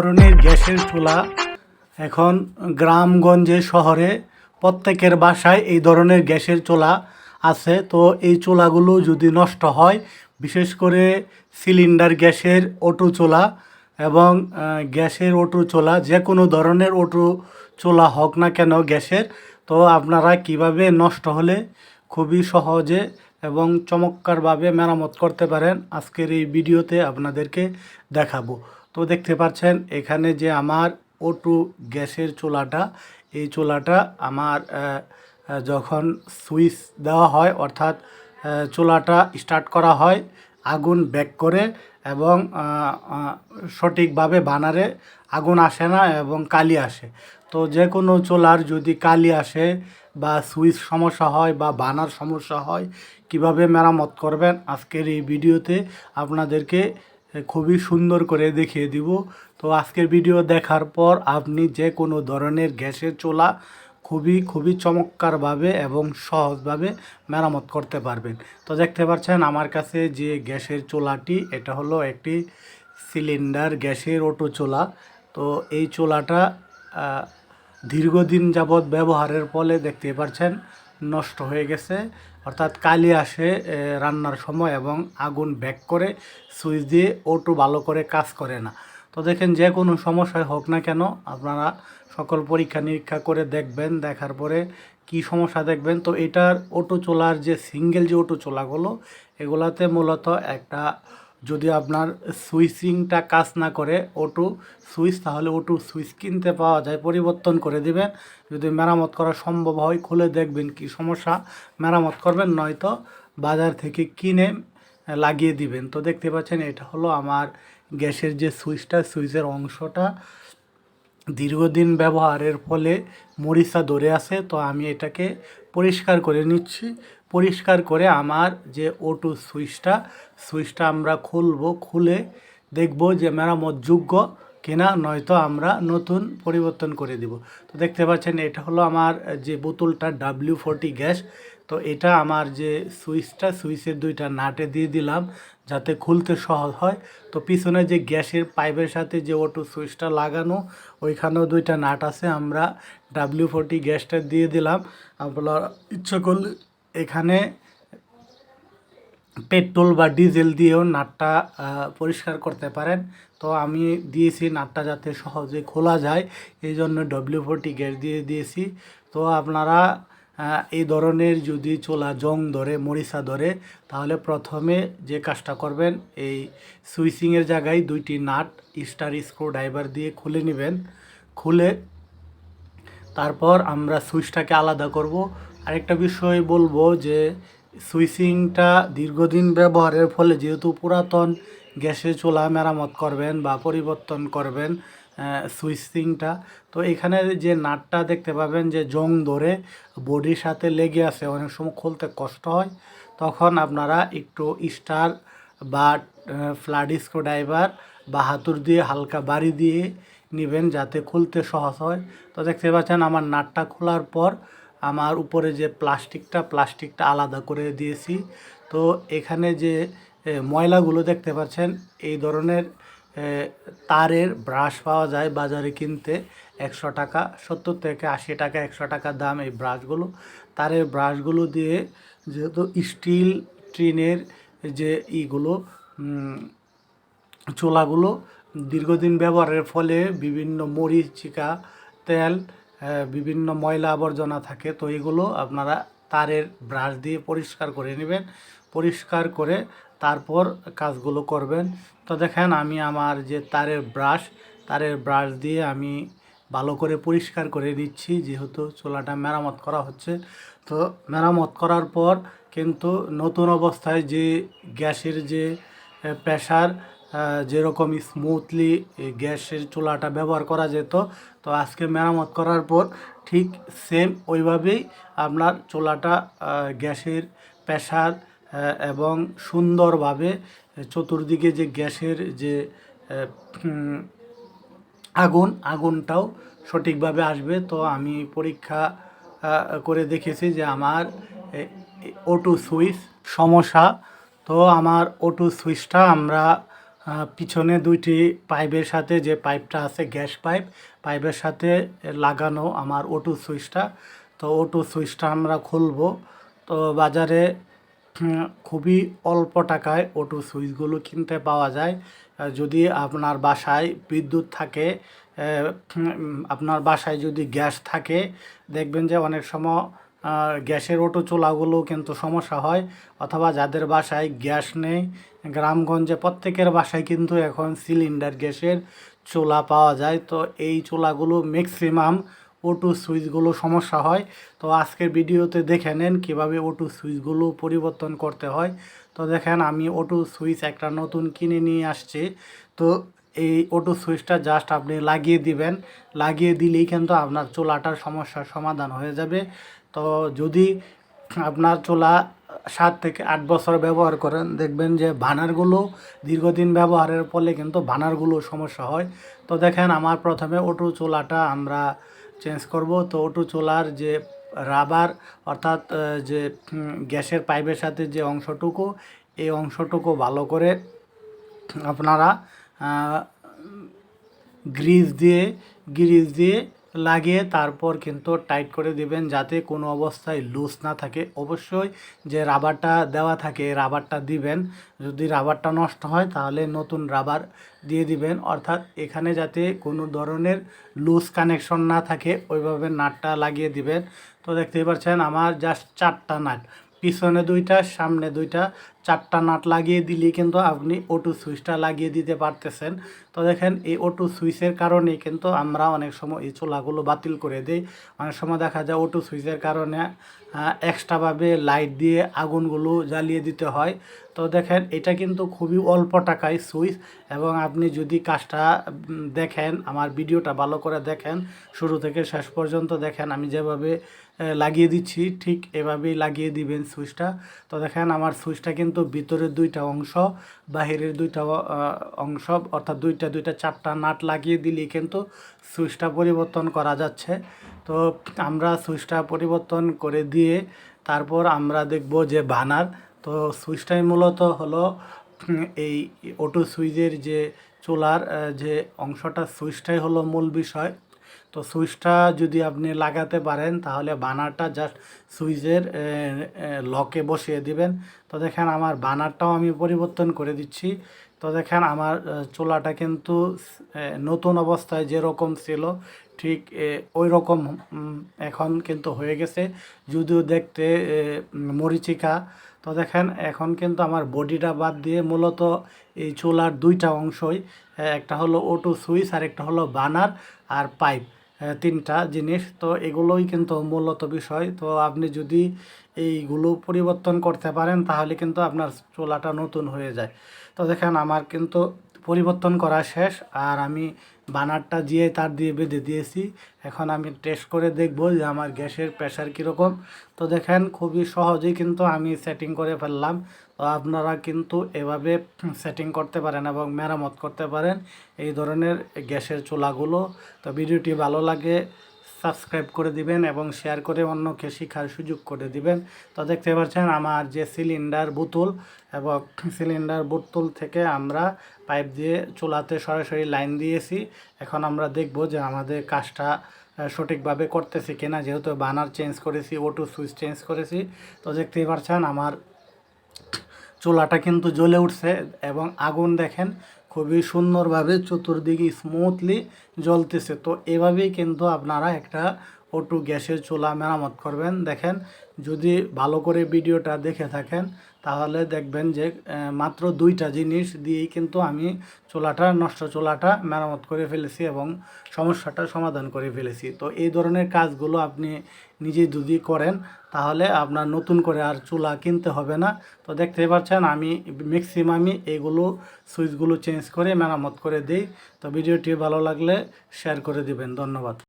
ধরনের গ্যাসের চুলা। এখন গ্রামগঞ্জে শহরে প্রত্যেকের বাসায় এই ধরনের গ্যাসের চুলা আছে। তো এই চুলাগুলো যদি নষ্ট হয়, বিশেষ করে সিলিন্ডার গ্যাসের অটো চুলা এবং গ্যাসের অটো চুলা, যে কোনো ধরনের অটো চুলা হোক না কেন গ্যাসের, তো আপনারা কীভাবে নষ্ট হলে খুবই সহজে এবং চমৎকারভাবে মেরামত করতে পারেন, আজকের এই ভিডিওতে আপনাদেরকে দেখাবো। তো দেখতে পাচ্ছেন, এখানে যে আমার ওটু গ্যাসের চুলাটা, এই চুলাটা আমার যখন সুইচ দেওয়া হয়, অর্থাৎ চুলাটা স্টার্ট করা হয়, আগুন ব্যাক করে এবং সঠিকভাবে বানারে আগুন আসে না এবং কালি আসে। তো যে কোনো চুলার যদি কালি আসে বা সুইচ সমস্যা হয় বা বানার সমস্যা হয়, কীভাবে মেরামত করবেন, আজকের এই ভিডিওতে আপনাদেরকে খুবই সুন্দর করে দেখিয়ে দিব। তো আজকের ভিডিও দেখার পর আপনি যে কোনো ধরনের গ্যাসের চুলা খুবই খুবই চমৎকারভাবে এবং সহজভাবে মেরামত করতে পারবেন। তো দেখতে পাচ্ছেন আমার কাছে যে গ্যাসের চুলাটি, এটা হলো একটি সিলিন্ডার গ্যাসের অটো চুলা। তো এই চুলাটা দীর্ঘদিন যাবৎ ব্যবহারের ফলে দেখতে পাচ্ছেন নষ্ট হয়ে গেছে। অর্থাৎ কালি আসে রান্নার সময় এবং আগুন ব্যাক করে, সুইচ দিয়ে অটো ভালো করে কাজ করে না। তো দেখেন যে কোনো সমস্যায় হোক না কেন, আপনারা সকল পরীক্ষা নিরীক্ষা করে দেখবেন, দেখার পরে কি সমস্যা দেখবেন। তো এটার ওটো চোলার যে সিঙ্গেল যে ওটো চোলাগুলো, এগুলাতে মূলত একটা যদি আপনার সুইচিংটা কাজ না করে ওটু সুইচ, তাহলে ওটু সুইচ কিনতে পাওয়া যায়। পরিবর্তন করে দিবেন। যদি মেরামত করা সম্ভব হয়, খুলে দেখবেন কি সমস্যা। মেরামত করবেন, নয়তো বাজার থেকে কিনে লাগিয়ে দিবেন। তো দেখতে পাচ্ছেন, এটা হলো আমার গ্যাসের যে সুইচটা, সুইচের অংশটা। দীর্ঘদিন ব্যবহারের ফলে মরিচা ধরে আছে, তো আমি এটাকে পরিষ্কার করে নিচ্ছি। পরিষ্কার করে আমার যে ওটু সুইচটা সুইচটা আমরা খুলবো, খুলে দেখব যে মেরামত যোগ্য কিনা, নয়তো আমরা নতুন পরিবর্তন করে দিব। তো দেখতে পাচ্ছেন, এটা হলো আমার যে বোতলটা ডাব্লিউ ফোরটি গ্যাস তো এটা আমার যে সুইচটা, সুইচের দুইটা নাটে দিয়ে দিলাম যাতে খুলতে সহজ হয়। তো পিছনে যে গ্যাসের পাইপের সাথে যে অটো সুইচটা লাগানো, ওইখানেও দুইটা নাট আছে। আমরা ডাব্লিউ ফোরটি গ্যাসটা দিয়ে দিলাম। আপনার ইচ্ছা করলে এখানে পেট্রোল বা ডিজেল দিয়েও নাটটা পরিষ্কার করতে পারেন। তো আমি দিয়েছি নাটটা যাতে সহজে খোলা যায়। এই জন্য ডব্লিউ ফোরটি গ্যাস দিয়ে দিয়েছি। তো আপনারা এই ধরনের যদি চোলা জং ধরে, মরিচা ধরে, তাহলে প্রথমে যে কাজটা করবেন, এই সুইচিংয়ের জায়গায় দুইটি নাট, স্টার স্ক্রু ড্রাইভার দিয়ে খুলে নেবেন। খুলে তারপর আমরা সুইচটাকে আলাদা করব। আরেকটা বিষয় বলব যে, সুইচিংটা দীর্ঘদিন ব্যবহারের ফলে যেহেতু পুরাতন গ্যাসে চোলা মেরামত করবেন বা পরিবর্তন করবেন সুইচিংটা তো এখানে যে নাটটা দেখতে পাবেন যে জং ধরে বডির সাথে লেগে আছে, অনেক সময় খুলতে কষ্ট হয়। তখন আপনারা একটু স্টার বা ফ্ল্যাট স্ক্রু ড্রাইভার বা হাতুর দিয়ে হালকা বাড়ি দিয়ে নেবেন যাতে খুলতে সহজ হয়। তো দেখতে পাচ্ছেন আমার নাটটা খোলার পর আমার উপরে যে প্লাস্টিকটা প্লাস্টিকটা আলাদা করে দিয়েছি। তো এখানে যে ময়লাগুলো দেখতে পাচ্ছেন, এই ধরনের তারের ব্রাশ পাওয়া যায় বাজারে কিনতে একশো টাকা, সত্তর থেকে আশি টাকা, একশো টাকা দাম এই ব্রাশগুলো। তারের ব্রাশগুলো দিয়ে যেহেতু স্টিল ট্রিনের যে ইগুলো চুলাগুলো দীর্ঘদিন ব্যবহারের ফলে বিভিন্ন মরিচিকা তেল বিভিন্ন ময়লা আবর্জনা থাকে, তো এগুলো আপনারা তারের ব্রাশ দিয়ে পরিষ্কার করে নেবেন। পরিষ্কার করে তারপর কাজগুলো করবেন। তো দেখেন, আমি আমার যে তারের ব্রাশ তারের ব্রাশ দিয়ে আমি ভালো করে পরিষ্কার করে নিচ্ছি, যেহেতু চুলাটা মেরামত করা হচ্ছে। তো মেরামত করার পর কিন্তু নতুন অবস্থায় যে গ্যাসের যে প্রেশার যেরকম স্মুথলি গ্যাসের চুলাটা ব্যবহার করা যেত, তো আজকে মেরামত করার পর ঠিক সেম ওইভাবেই আপনার চুলাটা গ্যাসের প্রেশার এবং সুন্দরভাবে চতুর্দিকে যে গ্যাসের যে আগুন, আগুনটাও সঠিকভাবে আসবে। তো আমি পরীক্ষা করে দেখেছি যে আমার ওটু সুইচ সমস্যা। তো আমার অটো সুইচটা আমরা পিছনে দুইটি পাইপের সাথে যে পাইপটা আছে গ্যাস পাইপ, পাইপের সাথে লাগানো আমার ওটু সুইচটা তো ওটু সুইচটা আমরা খুলবো। তো বাজারে খুবই অল্প টাকায় অটো সুইচগুলো কিনতে পাওয়া যায়। যদি আপনার বাসায় বিদ্যুৎ থাকে আপনার বাসায় যদি গ্যাস থাকে, দেখবেন যে অনেক সময় গ্যাসের অটো চুলাগুলো কিন্তু সমস্যা হয়। অথবা যাদের বাসায় গ্যাস নেই, গ্রামগঞ্জে প্রত্যেকের বাসায় কিন্তু এখন সিলিন্ডার গ্যাসের চোলা পাওয়া যায়। তো এই চুলাগুলো ম্যাক্সিমাম ওটু সুইচগুলো সমস্যা হয়। তো আজকের ভিডিওতে দেখে নেন কীভাবে ওটু সুইচগুলো পরিবর্তন করতে হয়। তো দেখেন আমি ওটু সুইচ একটা নতুন কিনে নিয়ে আসছি। তো এই অটো সুইচটা জাস্ট আপনি লাগিয়ে দিবেন। লাগিয়ে দিলেই কিন্তু আপনার চোলাটার সমস্যার সমাধান হয়ে যাবে। তো যদি আপনার চোলা সাত থেকে আট বছর ব্যবহার করেন, দেখবেন যে ভানারগুলো দীর্ঘদিন ব্যবহারের ফলে কিন্তু ভানারগুলো সমস্যা হয়। তো দেখেন আমার প্রথমে অটো চোলাটা আমরা চেঞ্জ করব। তো ওটু চোলার যে রাবার, অর্থাৎ যে গ্যাসের পাইপের সাথে যে অংশটুকু, এই অংশটুকু ভালো করে আপনারা গ্রিজ দিয়ে গ্রিজ দিয়ে লাগিয়ে তারপর কিন্তু টাইট করে দিবেন যাতে কোনো অবস্থায় লুজ না থাকে। অবশ্যই যে রাবারটা দেওয়া থাকে রাবারটা দিবেন। যদি রাবারটা নষ্ট হয়, তাহলে নতুন রাবার দিয়ে দিবেন। অর্থাৎ এখানে যাতে কোনো ধরনের লুজ কানেকশন না থাকে, ওইভাবে নাটটা লাগিয়ে দিবেন। তো দেখতেই পাচ্ছেন, আমার জাস্ট চারটা নাট। পিছনে দুইটা, সামনে দুইটা, চারটা নাট লাগিয়ে দিলেই কিন্তু আপনি অটো সুইচটা লাগিয়ে দিতে পারতেছেন। তো দেখেন, এই অটো সুইচের কারণে কিন্তু আমরা অনেক সময় এই চোলাগুলো বাতিল করে দিই। অনেক সময় দেখা যায় অটো সুইচের কারণে এক্সট্রাভাবে লাইট দিয়ে আগুনগুলো জ্বালিয়ে দিতে হয়। তো দেখেন, এটা কিন্তু খুবই অল্প টাকায় সুইচ এবং আপনি যদি কাজটা দেখেন, আমার ভিডিওটা ভালো করে দেখেন, শুরু থেকে শেষ পর্যন্ত দেখেন, আমি যেভাবে লাগিয়ে দিচ্ছি, ঠিক এভাবেই লাগিয়ে দিবেন সুইচটা। তো দেখেন, আমার সুইচটা কিন্তু ভিতরের দুইটা অংশ, বাহিরের দুইটা অংশ, অর্থাৎ দুইটা দুইটা, চারটা নাট লাগিয়ে দিলেই কিন্তু সুইচটা পরিবর্তন করা যাচ্ছে। তো আমরা সুইচটা পরিবর্তন করে দিয়ে তারপর আমরা দেখব যে বানার। তো সুইচটাই মূলত হলো এই অটো সুইচের যে চুলার যে অংশটা, সুইচটাই হলো মূল বিষয়। তো সুইচটা যদি আপনি লাগাতে পারেন, তাহলে বানারটা জাস্ট সুইচের লকে বসিয়ে দিবেন। তো দেখেন আমার বানারটাও আমি পরিবর্তন করে দিচ্ছি। তো দেখেন আমার চোলাটা কিন্তু নতুন অবস্থায় যেরকম ছিল, ঠিক ওই রকম এখন কিন্তু হয়ে গেছে। যদিও দেখতে মরিচিকা তো দেখেন, এখন কিন্তু আমার বডিটা বাদ দিয়ে মূলত এই চুলার দুইটা অংশই একটা হলো অটো সুইচ আর একটা হলো বানার আর পাইপ তিনটা জিনিস। তো এগুলোই কিন্তু মূলত বিষয়। তো আপনি যদি এইগুলো পরিবর্তন করতে পারেন, তাহলে কিন্তু আপনার চুলাটা নতুন হয়ে যায়। তো দেখেন, আমার কিন্তু পরিবর্তন করা শেষ। আর আমি বানারটা দিয়ে তার দিয়ে বেঁধে দিয়েছি। এখন আমি টেস্ট করে দেখব যে আমার গ্যাসের প্রেশার কীরকম। তো দেখেন, খুবই সহজেই কিন্তু আমি সেটিং করে ফেললাম। তো আপনারা কিন্তু এভাবে সেটিং করতে পারেন এবং মেরামত করতে পারেন এই ধরনের গ্যাসের চুলাগুলো। তো ভিডিওটি ভালো লাগে সাবস্ক্রাইব করে দিবেন এবং শেয়ার করে অন্যকে শেখার সুযোগ করে দিবেন। তো দেখতে পাচ্ছেন আমার যে সিলিন্ডার বোতল এবং সিলিন্ডার বোতল থেকে আমরা পাইপ দিয়ে চুলাতে সরাসরি লাইন দিয়েছি। এখন আমরা দেখব যে আমাদের কাজটা সঠিকভাবে করতেছি কিনা। যেহেতু বানার চেঞ্জ করেছি ওটু সুইচ চেঞ্জ করেছি। তো দেখতেই পাচ্ছেন আমার চুলাটা কিন্তু জ্বলে উঠছে এবং আগুন দেখেন খুবই সুন্দরভাবে চতুর্দিকে স্মুথলি জ্বলতেছে। তো এভাবেই কিন্তু আপনারা একটা ওটু গ্যাসের চুলা মেরামত করবেন। দেখেন, যদি ভালো করে ভিডিওটা দেখে থাকেন, তাহলে দেখবেন যে মাত্র দুইটা জিনিস দিয়েই কিন্তু আমি চুলাটা, নষ্ট চুলাটা মেরামত করে ফেলেছি এবং সমস্যাটা সমাধান করে ফেলেছি। তো এই ধরনের কাজগুলো আপনি নিজে যদি করেন, তাহলে আপনার নতুন করে আর চুলা কিনতে হবে না। তো দেখতেই পাচ্ছেন, আমি ম্যাক্সিমামই এগুলো, সুইচগুলো চেঞ্জ করে মেরামত করে দিই। তো ভিডিওটি ভালো লাগলে শেয়ার করে দিবেন। ধন্যবাদ।